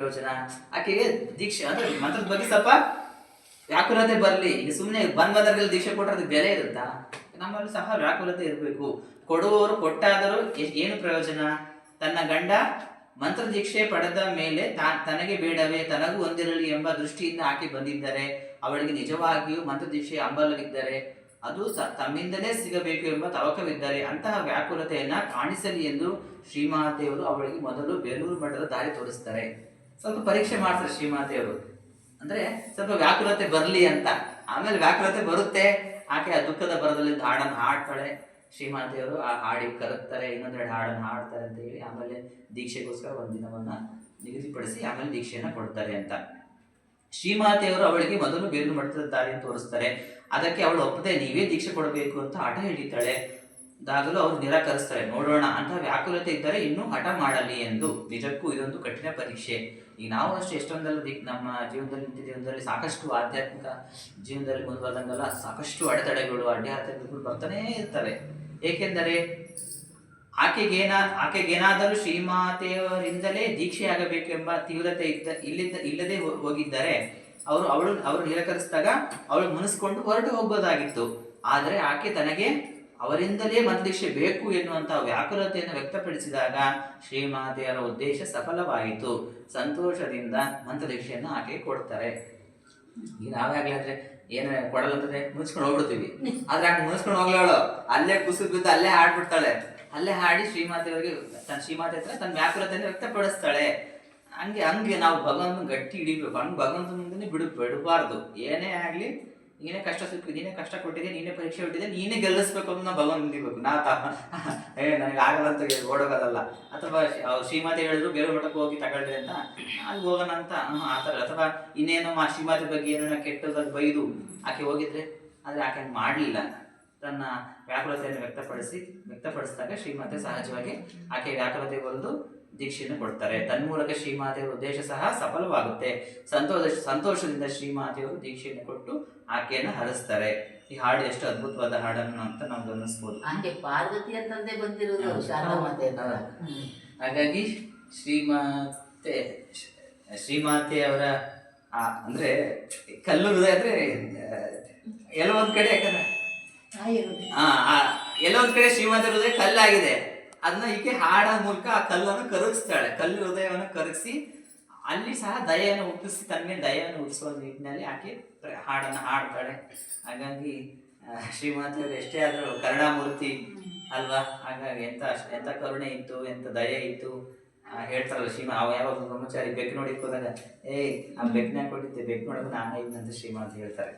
ಪ್ರಯೋಜನ ಆಕೆಗೆ ದೀಕ್ಷೆ, ಅಂದ್ರೆ ಮಂತ್ರದ ಬಗ್ಗೆ ಸ್ವಲ್ಪ ವ್ಯಾಕುಲತೆ ಬರಲಿ. ಈಗ ಸುಮ್ಮನೆ ಬಂದ್ ಬಂದಲ್ಲಿ ದೀಕ್ಷೆ ಕೊಟ್ಟರೆ ಬೆಲೆ ಇರುತ್ತಾ? ನಮ್ಮಲ್ಲಿ ಸಹ ವ್ಯಾಕುಲತೆ ಇರಬೇಕು. ಕೊಡುವವರು ಕೊಟ್ಟಾದರೂ ಏನು ಪ್ರಯೋಜನ? ತನ್ನ ಗಂಡ ಮಂತ್ರ ದೀಕ್ಷೆ ಪಡೆದ ಮೇಲೆ ತನಗೆ ಬೇಡವೇ, ತನಗೂ ಹೊಂದಿರಲಿ ಎಂಬ ದೃಷ್ಟಿಯಿಂದ ಆಕೆ ಬಂದಿದ್ದರೆ, ಅವಳಿಗೆ ನಿಜವಾಗಿಯೂ ಮಂತ್ರ ದೀಕ್ಷೆ ಅಂಬಲವಿದ್ದರೆ ಅದು ತಮ್ಮಿಂದಲೇ ಸಿಗಬೇಕು ಎಂಬ ತವಕವಿದ್ದರೆ, ಅಂತಹ ವ್ಯಾಕುಲತೆಯನ್ನ ಕಾಣಿಸಲಿ ಎಂದು ಶ್ರೀಮಹಾದೇವರು ಅವಳಿಗೆ ಮೊದಲು ಬೇಲೂರು ಮಠದ ದಾರಿ ತೋರಿಸ್ತಾರೆ. ಸ್ವಲ್ಪ ಪರೀಕ್ಷೆ ಮಾಡ್ತಾರೆ ಶ್ರೀಮಾತೆಯವರು ಅಂದ್ರೆ ಸ್ವಲ್ಪ ವ್ಯಾಕುಲತೆ ಬರಲಿ ಅಂತ. ಆಮೇಲೆ ವ್ಯಾಕುಲತೆ ಬರುತ್ತೆ. ಆಕೆ ಆ ದುಃಖದ ಬರದಲ್ಲಿ ಹಾಡನ್ನು ಹಾಡ್ತಾಳೆ. ಶ್ರೀಮಾತೆಯವರು ಆ ಹಾಡಿಗೆ ಕರಗ್ತಾರೆ ಇನ್ನೊಂದೆರಡು ಹಾಡನ್ನು ಹಾಡ್ತಾರೆ ಅಂತ ಹೇಳಿ ಆಮೇಲೆ ದೀಕ್ಷೆಗೋಸ್ಕರ ಒಂದು ದಿನವನ್ನು ನಿಗದಿಪಡಿಸಿ ಆಮೇಲೆ ದೀಕ್ಷೆಯನ್ನು ಕೊಡ್ತಾರೆ ಅಂತ. ಶ್ರೀಮಾತೆಯವರು ಅವಳಿಗೆ ಮೊದಲು ಬೇರು ಮಠದ ದಾರಿಯನ್ನು ತೋರಿಸ್ತಾರೆ. ಅದಕ್ಕೆ ಅವಳು ಒಪ್ಪದೆ ನೀವೇ ದೀಕ್ಷೆ ಕೊಡಬೇಕು ಅಂತ ಹಠ ಹಿಡಿತಾಳೆ. ದಾಗಲೂ ಅವರು ನಿರಾಕರಿಸ್ತಾರೆ. ನೋಡೋಣ ಅಂತ ವ್ಯಾಕುಲತೆ ಇದ್ದರೆ ಇನ್ನೂ ಹಠ ಮಾಡಲಿ ಎಂದು. ನಿಜಕ್ಕೂ ಇದೊಂದು ಕಠಿಣ ಪರೀಕ್ಷೆ. ಈಗ ನಾವು ಅಷ್ಟು ಎಷ್ಟೊಂದಲ್ಲ ನಮ್ಮ ಜೀವನದಲ್ಲಿ ನಿತ್ಯ ಜೀವನದಲ್ಲಿ ಸಾಕಷ್ಟು ಆಧ್ಯಾತ್ಮಿಕ ಜೀವನದಲ್ಲಿ ಮುಂದುವರೆದಂಗೆಲ್ಲ ಸಾಕಷ್ಟು ಅಡೆತಡೆಗಳು ಅಡ್ಡಾತಡೆಗಳು ಬರ್ತಾನೇ ಇರ್ತವೆ. ಏಕೆಂದರೆ ಆಕೆಗೇನ, ಆಕೆಗೇನಾದರೂ ಶ್ರೀಮಾತೆಯವರಿಂದಲೇ ದೀಕ್ಷೆಯಾಗಬೇಕೆಂಬ ತೀವ್ರತೆ ಇದ್ದ, ಇಲ್ಲಿದ್ದ, ಇಲ್ಲದೆ ಹೋಗಿದ್ದರೆ ಅವರು ಅವಳು, ಅವರು ನಿರಾಕರಿಸಿದಾಗ ಅವಳು ಮುನಿಸ್ಕೊಂಡು ಹೊರಟು ಹೋಗ್ಬೋದಾಗಿತ್ತು. ಆದರೆ ಆಕೆ ತನಗೆ ಅವರಿಂದಲೇ ಮಂತ್ರದೀಕ್ಷೆ ಬೇಕು ಎನ್ನುವಂತಹ ವ್ಯಾಕುಲತೆಯನ್ನು ವ್ಯಕ್ತಪಡಿಸಿದಾಗ ಶ್ರೀಮಾತೆಯರ ಉದ್ದೇಶ ಸಫಲವಾಯಿತು. ಸಂತೋಷದಿಂದ ಮಂತ್ರದೀಕ್ಷೆಯನ್ನು ಆಕೆ ಕೊಡ್ತಾರೆ. ಈಗ ನಾವಾಗ್ಲಿ ಅಂದ್ರೆ ಏನು ಕೊಡಲ್ಲ ಅಂತಂದ್ರೆ ಮುನ್ಸ್ಕೊಂಡು ಹೋಗ್ಬಿಡ್ತೀವಿ. ಆದ್ರೆ ಆಕೆ ಮುನ್ಸ್ಕೊಂಡು ಹೋಗ್ಲಾಳು ಅಲ್ಲೇ ಕುಸಿದ್ ಬಿದ್ದು ಅಲ್ಲೇ ಹಾಡ್ಬಿಡ್ತಾಳೆ. ಅಲ್ಲೇ ಹಾಡಿ ಶ್ರೀಮಾತೆಯವರಿಗೆ ತನ್ನ ಶ್ರೀಮಾತೆ ಹತ್ರ ತನ್ನ ವ್ಯಾಕುಲತೆಯನ್ನು ವ್ಯಕ್ತಪಡಿಸ್ತಾಳೆ. ಹಂಗೆ ಹಂಗೆ ನಾವು ಭಗವಂತನ ಗಟ್ಟಿ ಹಿಡಿಬೇಕು. ಹಂಗೆ ಭಗವಂತನ ಮುಂದೆ ಬಿಡು ಬಿಡಬಾರ್ದು. ಏನೇ ಆಗ್ಲಿ ನೀನೇ ಕಷ್ಟ ಸಿಕ್ಕಿದೆ ನೀನೇ ಕಷ್ಟ ಕೊಟ್ಟಿದೆ ನೀನೇ ಪರೀಕ್ಷೆ ಕೊಟ್ಟಿದೆ ನೀನೇ ಗೆಲ್ಲಿಸ್ಬೇಕು ಅಂತ ನಾವು ಭಗವಂತ ನಿಂದಿಬೇಕು ನಾ ತಾ ಏ, ನನಗೆ ಆಗಲ್ಲ ಅಂತ ಓಡೋಗೋದಲ್ಲ. ಅಥವಾ ಶ್ರೀಮಾತೆ ಹೇಳಿದ್ರು, ಬೇರೆ ಮಠಕ್ಕೆ ಹೋಗಿ ತಗೊಳ್ರಿ ಅಂತ. ಅಲ್ಲಿ ಹೋಗೋಣ ಅಂತ. ಆ ಥರ. ಅಥವಾ ಇನ್ನೇನೋ ಆ ಶ್ರೀಮಾತೆ ಬಗ್ಗೆ ಏನೋ ಕೆಟ್ಟದಾಗ ಬೈದು ಆಕೆ ಹೋಗಿದ್ರೆ, ಆದರೆ ಆಕೆ ಮಾಡಲಿಲ್ಲ. ತನ್ನ ವ್ಯಾಕುಲತೆಯನ್ನು ವ್ಯಕ್ತಪಡಿಸಿ ವ್ಯಕ್ತಪಡಿಸಿದಾಗ ಶ್ರೀಮಾತೆ ಸಹಜವಾಗಿ ಆಕೆ ವ್ಯಾಕುಲತೆ ಬರೆದು ದೀಕ್ಷೆಯನ್ನು ಕೊಡ್ತಾರೆ ತನ್ಮೂಲಕ ಶ್ರೀಮಾತೆಯವರ ಉದ್ದೇಶ ಸಹ ಸಫಲವಾಗುತ್ತೆ ಸಂತೋಷ ಸಂತೋಷದಿಂದ ಶ್ರೀಮಾತೆಯವರು ದೀಕ್ಷೆಯನ್ನು ಕೊಟ್ಟು ಆಕೆಯನ್ನು ಹರಿಸ್ತಾರೆ ಈ ಹಾಡು ಎಷ್ಟು ಅದ್ಭುತವಾದ ಹಾಡನ್ನು ಅಂತ ನಾವು ಗಮನಿಸ್ಬೋದು ಹಂಗೆ ಪಾರ್ವತಿಯ ತಂದೆ ಬಂದಿರೋದು ಹೌದು. ಶಾರದಾ ಮಾತೆ ಅಂತ. ಹೌದು. ಹ್ಮ್. ಹಾಗಾಗಿ ಶ್ರೀಮಾತೆ ಶ್ರೀಮಾತೆಯವರ ಅಂದ್ರೆ ಕಲ್ಲು ಹೃದಯ ಅಂದ್ರೆ ಎಲ್ಲೋ ಒಂದ್ ಕಡೆ ಯಾಕಂದ್ರೆ ಆ, ಎಲ್ಲ ಎಲ್ಲೋ ಒಂದ್ ಕಡೆ ಶ್ರೀಮಾತೆ ಹೃದಯ ಕಲ್ಲಾಗಿದೆ ಅದನ್ನ ಈಕೆ ಹಾಡ ಮೂಲಕ ಆ ಕಲ್ಲನ್ನು ಕರಗಿಸ್ತಾಳೆ. ಕಲ್ಲು ಹೃದಯವನ್ನು ಕರಗಿಸಿ ಅಲ್ಲಿ ಸಹ ದಯೆಯನ್ನು ಹುಟ್ಟಿಸಿ ತನ್ನ ದಯೆಯನ್ನು ಹುಟ್ಟಿಸುವ ನಿಟ್ಟಿನಲ್ಲಿ ಆಕೆ ಹಾಡನ್ನು ಹಾಡ್ತಾಳೆ. ಹಾಗಾಗಿ ಶ್ರೀಮಂತರು ಎಷ್ಟೇ ಆದರೂ ಕರುಣಾಮೂರ್ತಿ ಅಲ್ವಾ? ಹಾಗಾಗಿ ಎಂತ ಎಂತ ಕರುಣೆ ಇತ್ತು, ಎಂತ ದಯೆ ಇತ್ತು? ಹೇಳ್ತಾರಲ್ಲ ಶ್ರೀಮಾ, ಅವ ಯಾವಾಗ ಬ್ರಹ್ಮಚಾರಿ ಬೆಕ್ಕು ನೋಡಿ ಹೋದಾಗ, ಏಯ್, ಆ ಬೆಕ್ಕನ ಕೊಟ್ಟಿದ್ದೆ ಬೆಕ್ಕು ನೋಡೋದು ನಾನೇ ಇದ್ದಂತ ಶ್ರೀಮಾ ಅಂತ ಹೇಳ್ತಾರೆ.